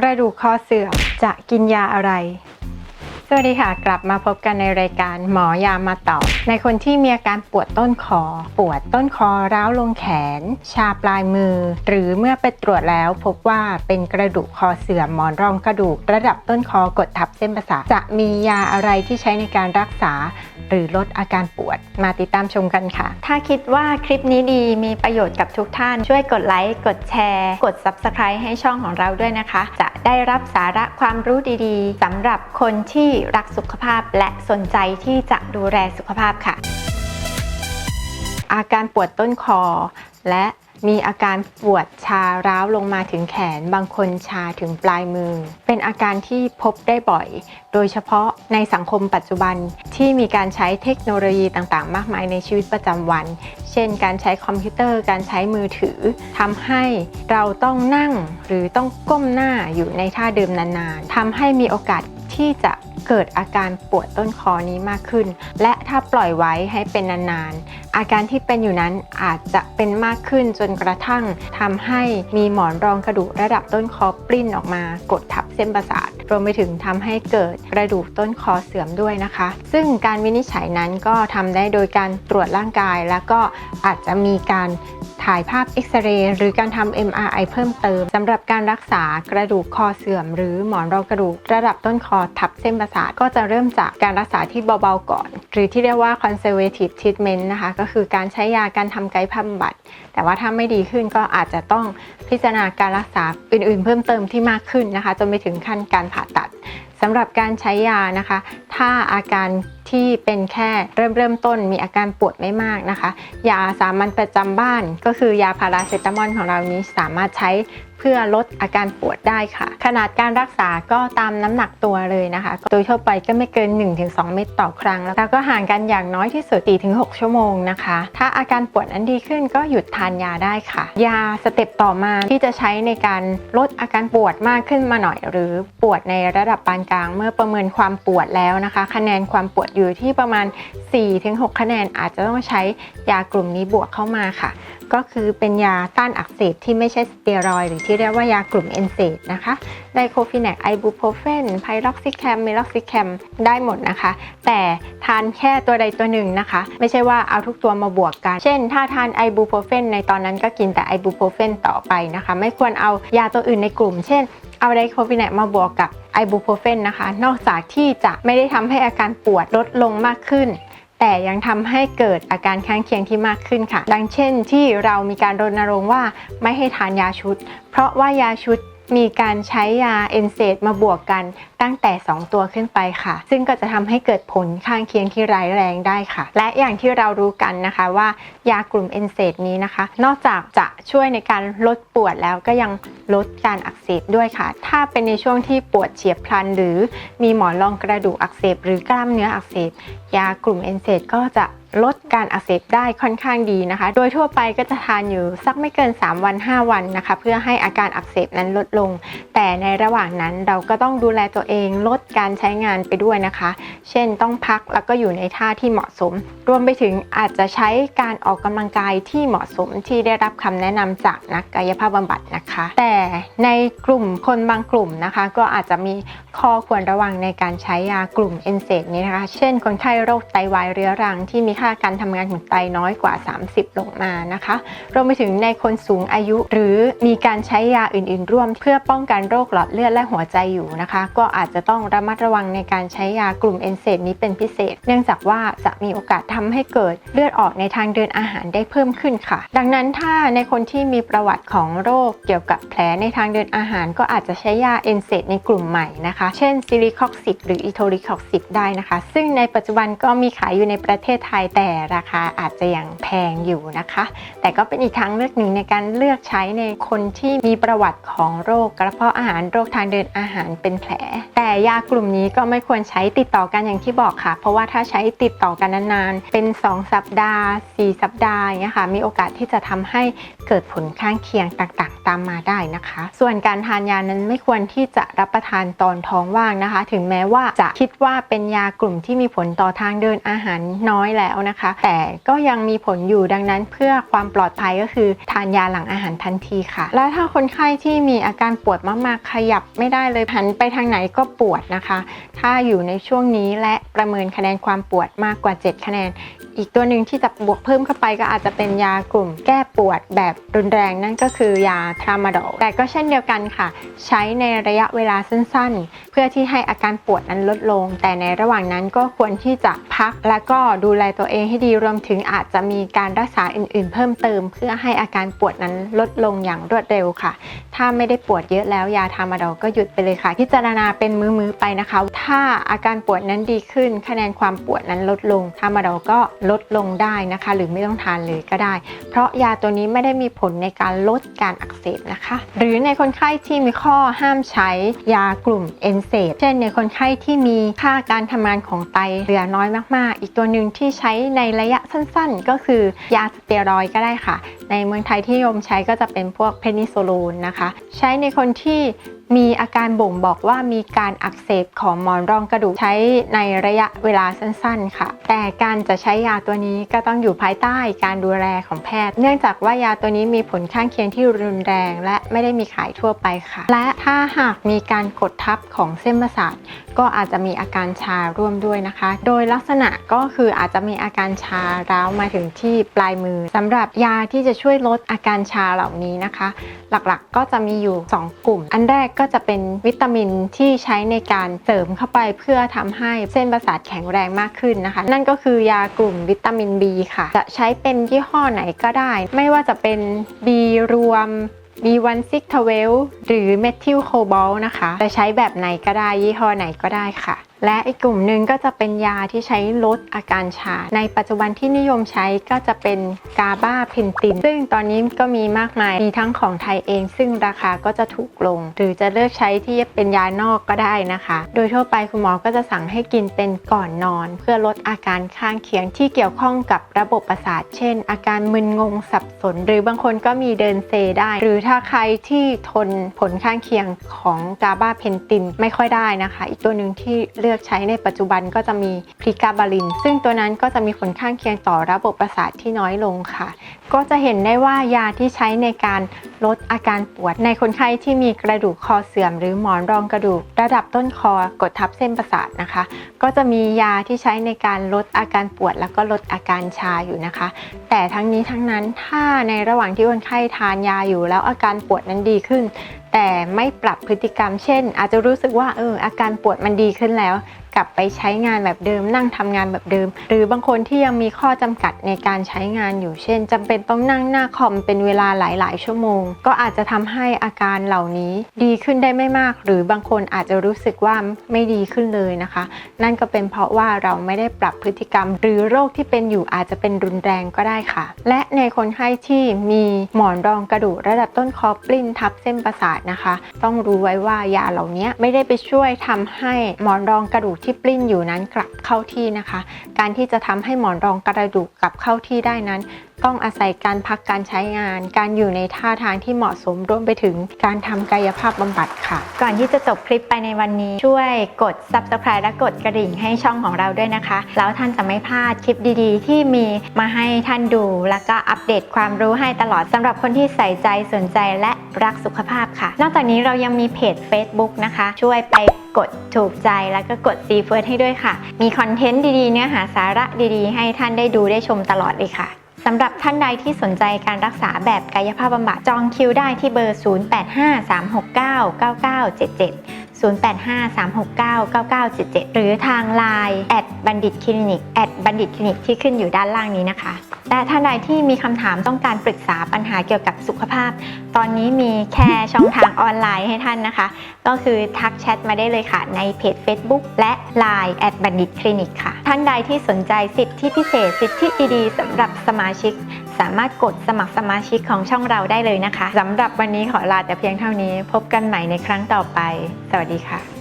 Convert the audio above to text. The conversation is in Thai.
กระดูกคอเสื่อมจะกินยาอะไร สวัสดีค่ะ กลับมาพบกันในรายการหมอยามาตอบ ในคนที่มีอาการปวดต้นคอ ปวดต้นคอร้าวลงแขน ชาปลายมือ หรือเมื่อไปตรวจแล้วพบว่าเป็นกระดูกคอเสื่อมหมอนรองกระดูก ระดับต้นคอกดทับเส้นประสาทจะมียาอะไรที่ใช้ในการรักษา หรือลดอาการปวดมาติดตามชมกันค่ะ ถ้าคิดว่าคลิปนี้ดีมีประโยชน์กับทุกท่านช่วยกดไลค์กดแชร์ กด Subscribe ให้ช่องของเราด้วยนะคะ จะได้รับสาระความรู้ดีๆสำหรับคนที่รักสุขภาพและสนใจที่จะดูแลสุขภาพค่ะ อาการปวดต้นคอ และมีอาการปวดชาร้าวลงมาถึงแขน บางคนชาถึงปลายมือ เป็นอาการที่พบได้บ่อย โดยเฉพาะในสังคมปัจจุบันที่มีการใช้เทคโนโลยีต่างๆ มากมายในชีวิตประจำวัน เช่น การใช้คอมพิวเตอร์ การใช้มือถือทำให้เราต้องนั่งหรือต้องก้มหน้าอยู่ในท่าเดิมนานๆทำให้มีโอกาสที่จะ เกิดอาการปวดต้นคอนี้มากขึ้น และถ้าปล่อยไว้ให้เป็นนานๆ อาการที่เป็นอยู่นั้นอาจจะเป็นมากขึ้นจนกระทั่งทำให้มีหมอนรองกระดูกระดับต้นคอปลิ้นออกมากดทับเส้นประสาทรวมไปถึงทำให้เกิดกระดูกต้นคอเสื่อมด้วยนะคะ ซึ่งการวินิจฉัยนั้นก็ทำได้โดยการตรวจร่างกาย แล้วก็อาจจะมีการ ถ่ายภาพเอ็กซเรย์หรือการทำ MRI เพิ่มเติมสำหรับการรักษากระดูกคอเสื่อม หรือหมอนรองกระดูกระดับต้นคอทับเส้นประสาทก็จะเริ่มจากการรักษาที่เบาๆก่อน หรือที่เรียกว่า conservative treatment นะคะ ก็คือการใช้ยาการทำไกายภาพบำบัดแต่ว่าถ้าไม่ดีขึ้นก็อาจจะต้องพิจารณาการรักษาอื่นๆ เพิ่มเติมที่มากขึ้นนะคะจนไปถึงขั้นการผ่าตัดสำหรับการใช้ยานะคะ ถ้าอาการ ที่เป็นแค่เริ่มเริ่มต้นมีอาการปวดไม่มากนะคะ ยาสามัญประจำบ้าน ก็คือยาพาราเซตามอลของเรานี้สามารถใช้เพื่อลดอาการปวดได้ค่ะ ขนาดการรักษาก็ตามน้ำหนักตัวเลยนะคะ โดยทั่วไปก็ไม่เกิน 1-2 เม็ดต่อครั้ง แล้วก็ห่างกันอย่างน้อยที่สุด 4-6 ชั่วโมงนะคะ ถ้าอาการปวดนั้นดีขึ้นก็หยุดทานยาได้ค่ะ ยาสเต็ปต่อมาที่จะใช้ในการลดอาการปวดมากขึ้นมาหน่อย หรือปวดในระดับปานกลาง เมื่อประเมินความปวดแล้วนะคะ คะแนนความปวดอยู่ที่ประมาณ 4-6 คะแนน อาจจะต้องใช้ยากลุ่มนี้บวกเข้ามาค่ะ ก็คือเป็นยาต้านอักเสบที่ไม่ใช่สเตียรอยหรือที่เรียกว่ายากลุ่มเอนเซดนะคะ ไดโคฟิแนกไอบูโพรเฟนไพล็อกซิแคมเมล็อกซิแคมได้หมดนะคะ แต่ทานแค่ตัวใดตัวหนึ่งนะคะ ไม่ใช่ว่าเอาทุกตัวมาบวกกัน เช่น ถ้าทานไอบูโพรเฟนในตอนนั้นก็กินแต่ไอบูโพรเฟนต่อไปนะคะ ไม่ควรเอายาตัวอื่นในกลุ่ม เช่น เอาไดโคฟิแนกมาบวกกับ ไอบูโพรเฟนนะคะ นอกจากที่จะไม่ได้ทำให้อาการปวดลดลงมากขึ้น แต่ยังทำให้เกิดอาการข้างเคียงที่มากขึ้นค่ะ ดังเช่นที่เรามีการรณรงค์ว่าไม่ให้ทานยาชุด เพราะว่ายาชุด มีการใช้ยาเอนเซดมาบวกกันตั้งแต่ 2 ตัวขึ้นไปค่ะ ซึ่งก็จะทำให้เกิดผลข้างเคียงที่ร้ายแรงได้ค่ะ และอย่างที่เรารู้กันนะคะว่ายากลุ่มเอนเซดนี้นะคะ นอกจากจะช่วยในการลดปวดแล้วก็ยังลดการอักเสบด้วยค่ะ ถ้าเป็นในช่วงที่ปวดเฉียบพลัน หรือมีหมอนรองกระดูกอักเสบ หรือกล้ามเนื้ออักเสบ ยากลุ่มเอนเซดก็จะ ลดการอักเสบได้ค่อนข้างดีนะคะ โดยทั่วไปก็จะทานอยู่สักไม่เกิน 3 วัน 5 วันนะคะ เพื่อให้อาการอักเสบนั้นลดลง แต่ในระหว่างนั้นเราก็ต้องดูแลตัวเองลดการใช้งานไปด้วยนะคะ เช่นต้องพักแล้วก็อยู่ในท่าที่เหมาะสม รวมไปถึงอาจจะใช้การออกกำลังกายที่เหมาะสมที่ได้รับคำแนะนำจากนักกายภาพบำบัดนะคะ แต่ในกลุ่มคนบางกลุ่มนะคะ ก็อาจจะมีข้อควรระวังในการใช้ยากลุ่มเอนเซดนี้นะคะ เช่น คนไข้โรคไตวายเรื้อรังที่มีค่าการทำงานของไตน้อยกว่า 30 ลงมานะคะรวมไปถึงในคนสูงอายุ หรือมีการใช้ยาอื่น ๆ ร่วม เพื่อป้องกันโรคหลอดเลือดและหัวใจอยู่นะคะ ก็อาจจะต้องระมัดระวังในการใช้ยากลุ่มเอนเซดนี้เป็นพิเศษ เนื่องจากว่าจะมีโอกาสทำให้เกิดเลือดออกในทางเดินอาหารได้เพิ่มขึ้นค่ะ ดังนั้นถ้าในคนที่มีประวัติของโรคเกี่ยวกับแผลในทางเดินอาหาร ก็อาจจะใช้ยาเอนเซดในกลุ่มใหม่นะคะ เช่นซิลิคอกซิบหรืออีโทริคอกซิบได้นะคะ ซึ่งในปัจจุบันก็มีขายอยู่ในประเทศไทยแต่ราคาอาจจะยังแพงอยู่นะคะ แต่ก็เป็นอีกทางเลือกหนึ่งในการเลือกใช้ในคนที่มีประวัติของโรคกระเพาะอาหารโรคทางเดินอาหารเป็นแผล แต่ยากลุ่มนี้ก็ไม่ควรใช้ติดต่อกันอย่างที่บอกค่ะ เพราะว่าถ้าใช้ติดต่อกันนานๆ เป็น 2 สัปดาห์ 4 สัปดาห์อย่างเงี้ยค่ะ มีโอกาสที่จะทำให้เกิดผลข้างเคียงต่างๆ ตามมาได้นะคะ ส่วนการทานยานั้นไม่ควรที่จะรับประทานตอนท้องว่างนะคะ ถึงแม้ว่าจะคิดว่าเป็นยากลุ่มที่มีผลต่อทางเดินอาหารน้อยแล้วแล้วนะคะ แต่ก็ยังมีผลอยู่ดังนั้นเพื่อความปลอดภัยก็คือทานยาหลังอาหารทันทีค่ะ และถ้าคนไข้ที่มีอาการปวดมากๆ ขยับไม่ได้เลยหันไปทางไหนก็ปวดนะคะ ถ้าอยู่ในช่วงนี้และประเมินคะแนนความปวดมากกว่า 7 คะแนน อีกตัวหนึ่งที่จะบวกเพิ่มเข้าไปก็อาจจะเป็นยากลุ่มแก้ปวดแบบรุนแรงนั่นก็คือยาทรามาดอลแต่ก็เช่นเดียวกันค่ะ ใช้ในระยะเวลาสั้นๆ เพื่อที่ให้อาการปวดนั้นลดลง แต่ในระหว่างนั้นก็ควรที่จะพักและก็ดูแลตัวเองให้ดีรวมถึงอาจจะมีการรักษาอื่น ๆ เพิ่มเติม เพื่อให้อาการปวดนั้นลดลงอย่างรวดเร็วค่ะ ถ้าไม่ได้ปวดเยอะแล้วยาทามาดอลก็หยุดไปเลยค่ะ พิจารณาเป็นมือๆไปนะคะ ถ้าอาการปวดนั้นดีขึ้น คะแนนความปวดนั้นลดลงทามาดอลก็ลดลงได้นะคะ หรือไม่ต้องทานเลยก็ได้ เพราะยาตัวนี้ไม่ได้มีผลในการลดการอักเสบนะคะ หรือในคนไข้ที่มีข้อห้ามใช้ยากลุ่มเอนเซดเช่นในคนไข้ที่มีค่าการทำงานของไตเหลือน้อยมากๆ อีกตัวหนึ่งที่ใช้ในระยะสั้นๆ ก็คือยาสเตียรอยก็ได้ค่ะ ในเมืองไทยที่ยมใช้ก็จะเป็นพวกเพนิโซลูนนะคะ ใช้ในคนที่ มีอาการบ่งบอกว่ามีการอักเสบของหมอนรองกระดูกใช้ในระยะเวลาสั้นๆ ค่ะ แต่การจะใช้ยาตัวนี้ก็ต้องอยู่ภายใต้การดูแลของแพทย์ เนื่องจากว่ายาตัวนี้มีผลข้างเคียงที่รุนแรง และไม่ได้มีขายทั่วไปค่ะ และถ้าหากมีการกดทับของเส้นประสาทก็อาจจะมีอาการชาร่วมด้วยนะคะ โดยลักษณะก็คืออาจจะมีอาการชาร้าวมาถึงที่ปลายมือสำหรับยาที่จะช่วยลดอาการชาเหล่านี้นะคะ หลักๆก็จะมีอยู่ 2 กลุ่ม อันแรกก็จะเป็นวิตามินที่ใช้ในการเสริมเข้าไปเพื่อทำให้เส้นประสาทแข็งแรงมากขึ้นนะคะ นั่นก็คือยากลุ่มวิตามิน B ค่ะ จะใช้เป็นยี่ห้อไหนก็ได้ ไม่ว่าจะเป็น B รวม B1 6 12 หรือเมทิลโคบอลนะคะ จะใช้แบบไหนก็ได้ยี่ห้อไหนก็ได้ค่ะและอีกกลุ่มหนึ่งก็จะเป็นยาที่ใช้ลดอาการชา ในปัจจุบันที่นิยมใช้ก็จะเป็นกาบาเพนติน ซึ่งตอนนี้ก็มีมากมาย มีทั้งของไทยเอง ซึ่งราคาก็จะถูกลง หรือจะเลือกใช้ที่เป็นยานอกก็ได้นะคะ โดยทั่วไปคุณหมอก็จะสั่งให้กินเป็นก่อนนอน เพื่อลดอาการข้างเคียงที่เกี่ยวข้องกับระบบประสาท เช่น อาการมึนงงสับสน หรือบางคนก็มีเดินเซได้ หรือถ้าใครที่ทนผลข้างเคียงของกาบาเพนตินไม่ค่อยได้นะคะ อีกตัวหนึ่งที่ลือกใช้ในปัจจุบันก็จะมีพริกาบาลิน ซึ่งตัวนั้นก็จะมีผลข้างเคียงต่อระบบประสาทที่น้อยลงค่ะ ก็จะเห็นได้ว่ายาที่ใช้ในการลดอาการปวด ในคนไข้ที่มีกระดูกคอเสื่อม หรือหมอนรองกระดูก ระดับต้นคอกดทับเส้นประสาทนะคะ ก็จะมียาที่ใช้ในการลดอาการปวด แล้วก็ลดอาการชาอยู่นะคะ แต่ทั้งนี้ทั้งนั้นถ้าในระหว่างที่คนไข้ทานยาอยู่แล้วอาการปวดนั้นดีขึ้น แต่ ไม่ปรับพฤติกรรม เช่น อาจจะรู้สึกว่าเอออาการปวดมันดีขึ้นแล้ว กลับไปใช้งานแบบเดิม นั่งทำงานแบบเดิม หรือบางคนที่ยังมีข้อจำกัดในการใช้งานอยู่ เช่นจำเป็นต้องนั่งหน้าคอมเป็นเวลาหลาย ๆ ชั่วโมง ก็อาจจะทำให้อาการเหล่านี้ดีขึ้นได้ไม่มาก หรือบางคนอาจจะรู้สึกว่าไม่ดีขึ้นเลยนะคะ นั่นก็เป็นเพราะว่าเราไม่ได้ปรับพฤติกรรม หรือโรคที่เป็นอยู่อาจจะเป็นรุนแรงก็ได้ค่ะ และในคนไข้ที่มีหมอนรองกระดูกระดับต้นคอปลิ้นทับเส้นประสาทนะคะต้องรู้ไว้ว่ายาเหล่านี้ไม่ได้ไปช่วยทำให้หมอนรองกระดูกที่ปลิ้นอยู่นั้นกลับเข้าที่นะคะ การที่จะทำให้หมอนรองกระดูกกลับเข้าที่ได้นั้นต้องอาศัยการพักการใช้งาน การอยู่ในท่าทางที่เหมาะสมรวมไปถึงการทำกายภาพบำบัดค่ะ ก่อนที่จะจบคลิปไปในวันนี้ ช่วยกด subscribe และกดกระดิ่งให้ช่องของเราด้วยนะคะ แล้วท่านจะไม่พลาดคลิปดีๆ ที่มีมาให้ท่านดู แล้วก็อัปเดตความรู้ให้ตลอดสำหรับคนที่ใส่ใจสนใจและรักสุขภาพค่ะ นอกจากนี้เรายังมีเพจ Facebook นะคะ ช่วยไปกดถูกใจแล้วก็กดซีเฟิร์สให้ด้วยค่ะ มีคอนเทนต์ดีๆ เนื้อหาสาระดีๆ ให้ท่านได้ดูได้ชมตลอดเลยค่ะ สำหรับท่านใดที่สนใจการรักษาแบบกายภาพบำบัดจองคิวได้ที่เบอร์ 0853699977 หรือทาง Line แอดบัณฑิตคลินิกแอดบัณฑิตคลินิกที่ขึ้นอยู่ด้านล่างนี้นะคะ และท่านใดที่มีคำถามต้องการปรึกษาปัญหาเกี่ยวกับสุขภาพ ตอนนี้มีแค่ช่องทางออนไลน์ให้ท่านนะคะ ก็คือทักแชทมาได้เลยค่ะ ในเพจ Facebook และ Line แอดบัณฑิตคลินิกค่ะ ท่านใดที่สนใจสิทธิพิเศษ สิทธิดีๆสำหรับสมาชิกสามารถกดสมัครสมาชิกของช่องเราได้เลยนะคะสำหรับวันนี้ขอลาแต่เพียงเท่านี้ พบกันใหม่ในครั้งต่อไป สวัสดีค่ะ